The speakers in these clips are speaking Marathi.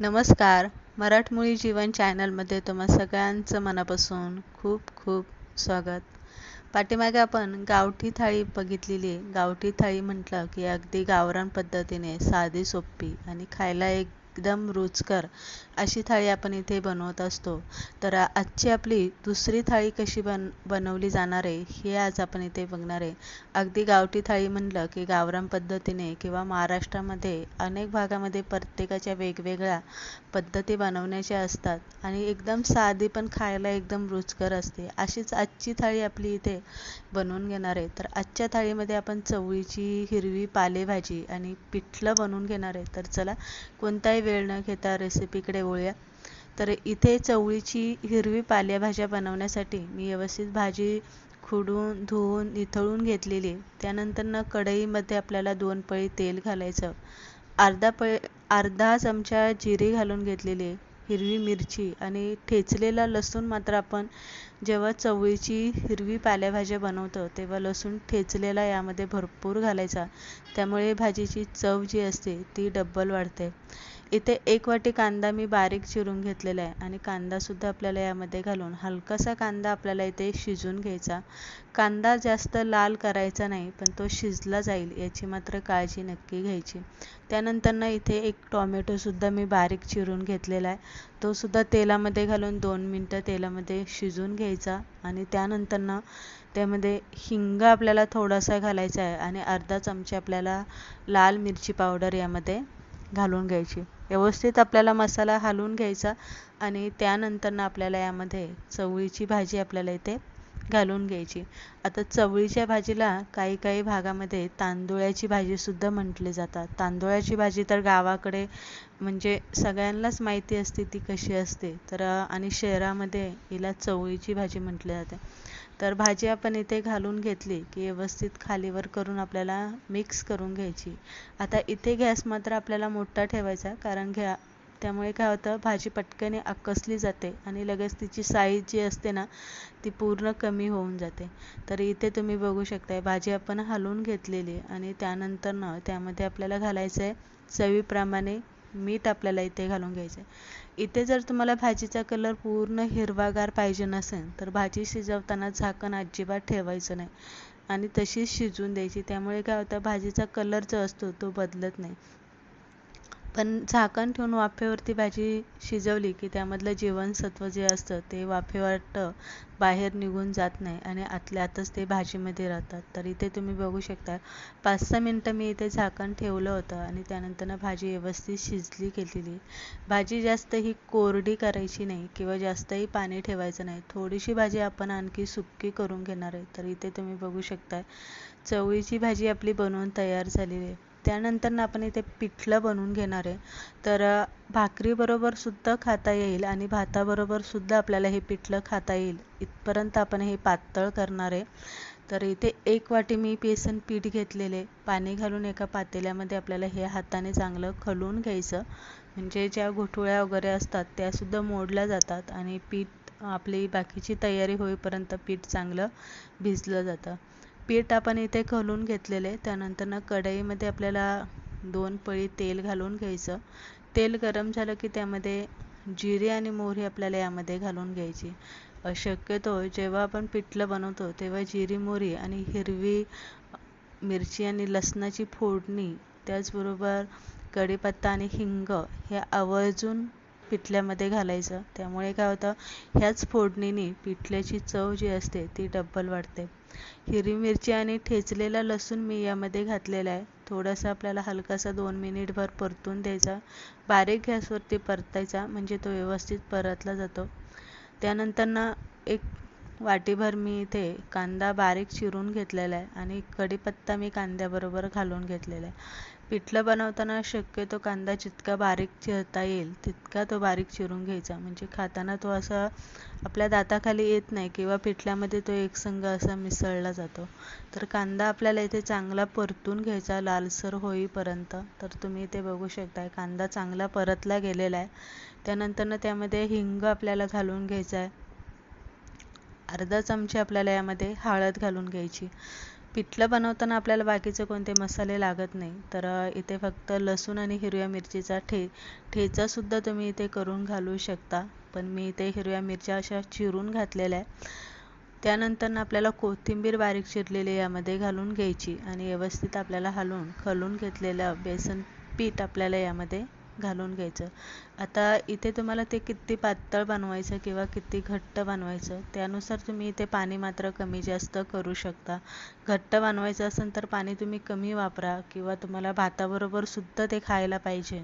नमस्कार. मराठमोळी जीवन चॅनलमध्ये तुम्हा सगळ्यांचं मनापासून खूप खूप स्वागत. पाठीमागे आपण गावठी थाळी बघितलेली आहे. गावठी थाळी म्हटलं की अगदी गावरान पद्धतीने साधी सोपी आणि खायला एक एकदम रुचकर अशी थाळी आपण इथे बनवत असतो. तर आजची आपली दुसरी थाळी कशी बन बनवली जाणार आहे हे आज आपण इथे बघणार आहे. अगदी गावठी थाळी म्हणलं की गावरान पद्धतीने किंवा महाराष्ट्रामध्ये अनेक भागामध्ये प्रत्येकाच्या वेगवेगळ्या पद्धती बनवण्याच्या असतात आणि एकदम साधी पण खायला एकदम रुचकर असते. अशीच आजची थाळी आपली इथे बनवून घेणार आहे. तर आजच्या थाळीमध्ये आपण चवळीची हिरवी पालेभाजी आणि पिठलं बनवून घेणार आहे. तर चला कोणताही वेळ न घेता रेसिपीकडे वळूया. तर इथे चवळीची हिरवी पालेभाज्या बनवण्यासाठी मी व्यवस्थित भाजी खुडून धुवून निथळून घेतलेली त्यानंतर ना कढईमध्ये आपल्याला दोन पळी तेल घालायचं. अर्धा पळी अर्धा चमचा जिरे घालून घेतलेली हिरवी मिरची आणि ठेचलेला लसूण मात्र आपण जेव्हा चवळीची हिरवी पालेभाज्या बनवतो तेव्हा लसूण ठेचलेला यामध्ये भरपूर घालायचा. त्यामुळे भाजीची चव जी असते ती डब्बल वाढते. इथे एक वाटी कांदा मी बारीक चिरून घेतलेला आहे आणि कांदासुद्धा आपल्याला यामध्ये घालून हलकासा कांदा आपल्याला इथे शिजून घ्यायचा. कांदा जास्त लाल करायचा नाही पण तो शिजला जाईल याची मात्र काळजी नक्की घ्यायची. त्यानंतर ना इथे एक टॉमॅटोसुद्धा मी बारीक चिरून घेतलेला आहे. तो सुद्धा तेलामध्ये घालून दोन मिनटं तेलामध्ये शिजून घ्यायचा आणि त्यानंतर ना त्यामध्ये हिंग आपल्याला थोडासा घालायचा आहे आणि अर्धा चमचा आपल्याला लाल मिरची पावडर यामध्ये घालून घ्यायची. व्यवस्थित आपल्याला मसाला हलवून घ्यायचा आणि त्यानंतरनं आपल्याला यामध्ये चवळीची भाजी आपल्याला इथे घालून घ्यायची. आता चवळीच्या भाजीला काही काही भागामध्ये तांदुळाची भाजीसुद्धा म्हटली जातात. तांदुळाची भाजी तर गावाकडे म्हणजे सगळ्यांनाच माहिती असते ती कशी असते. तर आणि शहरामध्ये हिला चवळीची भाजी म्हटली जाते. तर भाजी आपण इथे घालून घेतली की व्यवस्थित खालीवर करून आपल्याला मिक्स करून घ्यायची. आता इथे गॅस मात्र आपल्याला मोठा ठेवायचा कारण घ्या त्यामुळे काय होतं भाजी पटकन आकसली जाते आणि लगेच तिची साईज जी असते ना ती पूर्ण कमी होऊन जाते. तर इथे तुम्ही बघू शकताय भाजी आपण हलवून घेतलेली आणि त्यानंतर ना त्यामध्ये आपल्याला घालायचं आहे चवीप्रमाणे मीठ आपल्याला इथे घालून घ्यायचं आहे इथे जर तुम्हाला भाजीचा कलर पूर्ण हिरवागार पाहिजे नसेल तर भाजी शिजवताना झाकण अजिबात ठेवायचं नाही. आणि तशीच शिजवून द्यायची. त्यामुळे काय होतं भाजीचा कलर जो असतो तो बदलत नाही. पण झाकण ठेवून वाफेवरती भाजी शिजवली की त्यामधलं जीवनसत्व जे असतं ते वाफेवर बाहेर निघून जात नाही आणि आतल्या आतच ते भाजीमध्ये राहतात. तर इथे तुम्ही बघू शकता पाच सहा मिनटं मी इथे झाकण ठेवलं होतं आणि त्यानंतरनं भाजी व्यवस्थित शिजली केलेली भाजी जास्त ही कोरडी करायची नाही किंवा जास्तही पाणी ठेवायचं नाही. थोडीशी भाजी आपण आणखी सुक्की करून घेणार आहे. तर इथे तुम्ही बघू शकता चवळीची भाजी आपली बनवून तयार झालेली आहे. त्यानंतर आपण इथे पिठलं बनवून घेणार आहे. तर भाकरीबरोबर सुद्धा खाता येईल आणि भाताबरोबर सुद्धा आपल्याला हे पिठलं खाता येईल. इथपर्यंत आपण हे पातळ करणार आहे. तर इथे एक वाटी मी बेसन पीठ घेतलेले. पाणी घालून एका पातेल्यामध्ये आपल्याला हे हाताने चांगलं खलून घ्यायचं. म्हणजे ज्या घोटुळ्या वगैरे असतात त्यासुद्धा मोडल्या जातात आणि पीठ आपली बाकीची तयारी होईपर्यंत पीठ चांगलं भिजलं जातं. पीठ आपण इथे खलून घेतलेले त्यानंतर ना कढईमध्ये आपल्याला दोन पळी तेल घालून घ्यायचं. तेल गरम झालं की त्यामध्ये जिरे आणि मोहरी आपल्याला यामध्ये घालून घ्यायची. शक्यतो जेव्हा आपण पिठलं बनवतो तेव्हा जिरी मोहरी आणि हिरवी मिरची आणि लसणाची फोडणी त्याचबरोबर कढीपत्ता आणि हिंग हे आवर्जून पिठल्यामध्ये घालायचं. त्यामुळे काय होतं ह्याच फोडणीने पिठल्याची चव जी असते ती डब्बल वाढते. हिरवी मिरची आणि ठेचलेला लसूण मी यामध्ये घातलेला आहे. थोडासा आपल्याला हलकासा दोन मिनिटभर परतून द्यायचा. बारीक गॅसवरती परतायचा म्हणजे तो व्यवस्थित परतला जातो. त्यानंतर ना एक वाटीभर मी इथे कांदा बारीक चिरून घेतलेला आहे आणि कढीपत्ता मी कांद्याबरोबर घालून घेतलेला आहे. पिठलं बनवताना शक्यतो कांदा जितका बारीक चिरता येईल तितका तो बारीक चिरून घ्यायचा. म्हणजे खाताना तो असा आपल्या दाताखाली येत नाही किंवा पिठल्यामध्ये तो एकसंग असा मिसळला जातो. तर कांदा आपल्याला इथे चांगला परतून घ्यायचा लालसर होईपर्यंत. तर तुम्ही इथे बघू शकता कांदा चांगला परतला गेलेला आहे. त्यानंतर त्यामध्ये हिंग आपल्याला घालून घ्यायचा आहे. अर्धा चमचे आपल्याला यामध्ये हळद घालून घ्यायची. पिठलं बनवताना आपल्याला बाकीचे कोणते मसाले लागत नाही. तर इथे फक्त लसूण आणि हिरव्या मिरचीचा ठे ठेचासुद्धा तुम्ही इथे करून घालू शकता. पण मी इथे हिरव्या मिरच्या अशा चिरून घातलेल्या आहे त्यानंतर आपल्याला कोथिंबीर बारीक चिरलेली यामध्ये घालून घ्यायची आणि व्यवस्थित आपल्याला हलवून खलून घेतलेलं बेसन पीठ आपल्याला यामध्ये घालून घ्यायचं. आता इथे तुम्हाला ते किती पातळ बनवायचं किंवा किती घट्ट बनवायचं त्यानुसार तुम्ही इथे पाणी मात्र कमी जास्त करू शकता. घट्ट बनवायचं असेल तर पाणी तुम्ही कमी वापरा किंवा तुम्हाला भाताबरोबर सुद्धा ते खायला पाहिजे.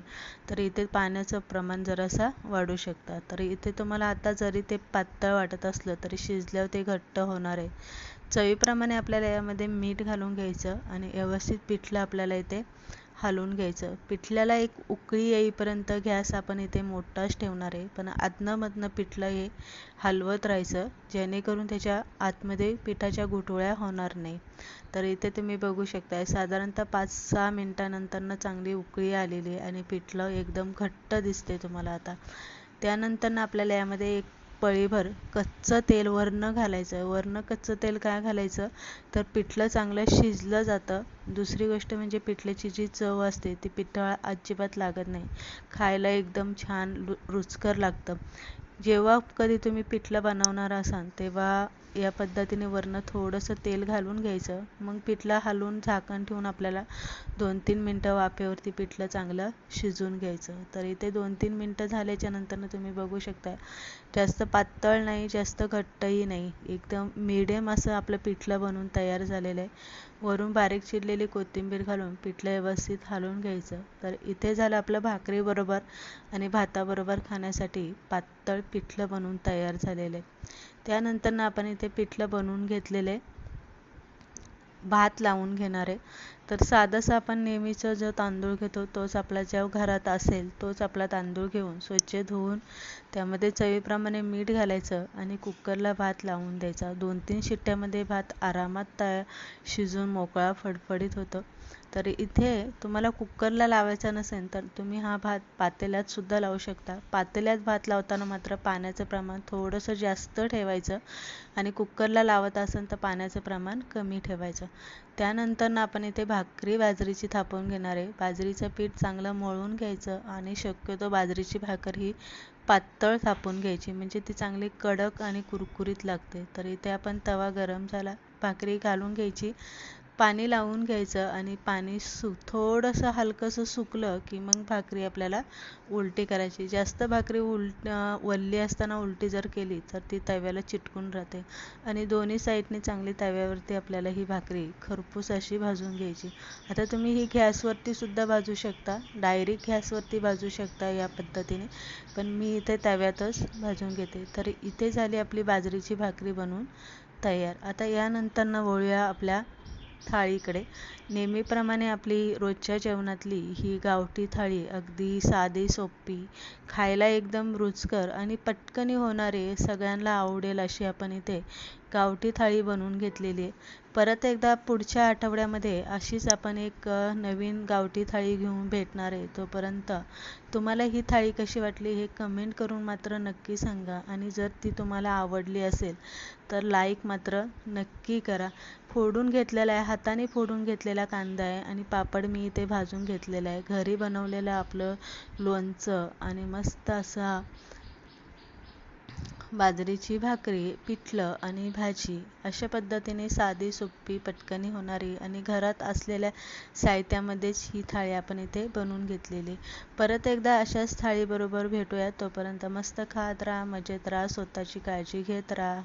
तर इथे पाण्याचं प्रमाण जरासा वाढू शकता. तर इथे तुम्हाला आता जरी ते पातळ वाटत असलं तरी शिजल्यावर ते घट्ट होणार आहे. चवीप्रमाणे आपल्याला यामध्ये मीठ घालून घ्यायचं आणि व्यवस्थित पिठलं आपल्याला इथे हलवून घ्यायचं. पिठल्याला एक उकळी येईपर्यंत गॅस आपण इथे मोठाच ठेवणार आहे. पण आदनंमधनं पिठलं हे हलवत राहायचं जेणेकरून त्याच्या आतमध्ये पिठाच्या गुठळ्या होणार नाही. तर इथे तुम्ही बघू शकताय साधारणतः पाच सहा मिनटानंतरनं चांगली उकळी आलेली आहे आणि पिठलं एकदम घट्ट दिसते तुम्हाला आता. त्यानंतर आपल्याला यामध्ये एक पळीभर कच्चं तेल वरनं घालायचं. वरनं कच्चं तेल काय घालायचं? तर पिठलं चांगलं शिजलं जातं. दुसरी गोष्ट म्हणजे पिठल्याची जी चव असते ती पिठळ अजिबात लागत नाही. खायला एकदम छान रुचकर लागतं. जेव्हा कधी तुम्ही पिठलं बनवणार असाल तेव्हा या पद्धतीने वरनं थोडंसं तेल घालून घ्यायचं. मग पिठलं हलवून झाकण ठेवून आपल्याला दोन तीन मिनटं वाफेवरती पिठलं चांगलं शिजवून घ्यायचं. तर इथे दोन तीन मिनटं झाल्याच्या नंतरनं तुम्ही बघू शकता जास्त पातळ नाही जास्त घट्टही नाही. एकदम मिडियम असं आपलं पिठलं बनवून तयार झालेलं आहे. वरून बारीक चिरलेली कोथिंबीर घालून पिठलं व्यवस्थित हलवून घ्यायचं. तर इथे झालं आपलं भाकरीबरोबर आणि भाताबरोबर खाण्यासाठी पातळ पिठलं बनवून तयार झालेले. त्यानंतर त्यानंतर आपण इथे पिठलं बनवून घेतलेले भात लावून घेणार आहे. तर साधंसं आपण नेहमीचं जो तांदूळ घेतो तोच आपला ज्या घरात असेल तोच आपला तांदूळ घेऊन स्वच्छ धुवून त्यामध्ये चवीप्रमाणे मीठ घालायचं आणि कुकरला भात लावून द्यायचा. दोन तीन शिट्ट्यामध्ये भात आरामात तया शिजून मोकळा फडफडीत होतं. तर इथे तुम्हाला कुकरला लावायचा नसेल तर तुम्ही हा भात पातेल्यात सुद्धा लावू शकता. पातेल्यात भात लावताना मात्र पाण्याचं प्रमाण थोडंसं जास्त ठेवायचं आणि कुकरला लावत असेल तर पाण्याचं प्रमाण कमी ठेवायचं. त्यानंतर आपण इथे भात भाकरी बाजरीची थापून घेणार. आहे बाजरीचं पीठ चांगलं मळून घ्यायचं आणि शक्यतो बाजरीची भाकर ही पातळ थापून घ्यायची. म्हणजे ती चांगली कडक आणि कुरकुरीत लागते. तर इथे आपण तवा गरम झाला भाकरी घालून घ्यायची. पाणी लावून घ्यायचं आणि पाणी सु थोडंसं हलकंसं सुकलं की मग भाकरी आपल्याला उलटी करायची. जास्त भाकरी उलट वल्ली असताना उलटी जर केली तर ती तव्याला चिटकून राहते. आणि दोन्ही साईडने चांगली तव्यावरती आपल्याला ही भाकरी खरपूस अशी भाजून घ्यायची. आता तुम्ही ही गॅसवरती सुद्धा भाजू शकता. डायरेक्ट गॅसवरती भाजू शकता या पद्धतीने. पण मी इथे तव्यातच भाजून घेते. तर इथे झाली आपली बाजरीची भाकरी बनवून तयार. आता यानंतर वळूया आपल्या थाळीकडे. नेहमीप्रमाणे आपली रोजच्या जेवणातली ही गावठी थाळी अगदी साधी सोपी खायला एकदम रुचकर आणि पटकनी होणारे सगळ्यांना आवडेल अशी आपण इथे गावठी थाळी बनवून घेतलेली आहे. परत एकदा पुढच्या आठवड्यामध्ये अशीच आपण एक नवीन गावठी थाळी घेऊन भेटणार आहे तोपर्यंत. तुम्हाला ही थाळी कशी वाटली हे कमेंट करून मात्र नक्की सांगा आणि जर ती तुम्हाला आवडली असेल तर लाईक मात्र नक्की करा. फोडून घेतलेला आहे हाताने फोडून घेतलेला कांदा आहे आणि पापड मी इथे भाजून घेतलेला आहे. घरी बनवलेलं आपलं लोणचं आणि मस्त असा बाजरीची भाकरी पिठलं आणि भाजी अशा पद्धतीने साधी सोपी पटकनी होणारी आणि घरात असलेल्या साहित्यामध्येच ही थाळी आपण इथे बनवून घेतलेली. परत एकदा अशाच थाळीबरोबर भेटूया. तोपर्यंत मस्त खात राहा मजेत राहा स्वतःची काळजी घेत राहा.